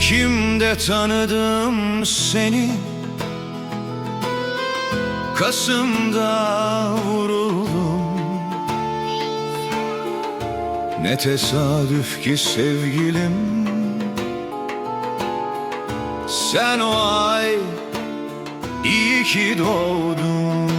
Ekim'de tanıdım seni? Kasım'da vuruldum. Ne tesadüf ki sevgilim. Sen o ay iyi ki doğdun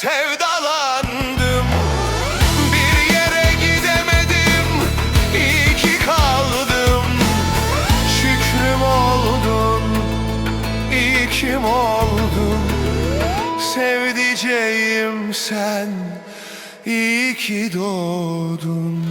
sevdalandım. Bir yere gidemedim iyi ki kaldım. Şükrüm oldun iyi kim oldun Sevdiceğim sen iyi ki doğdun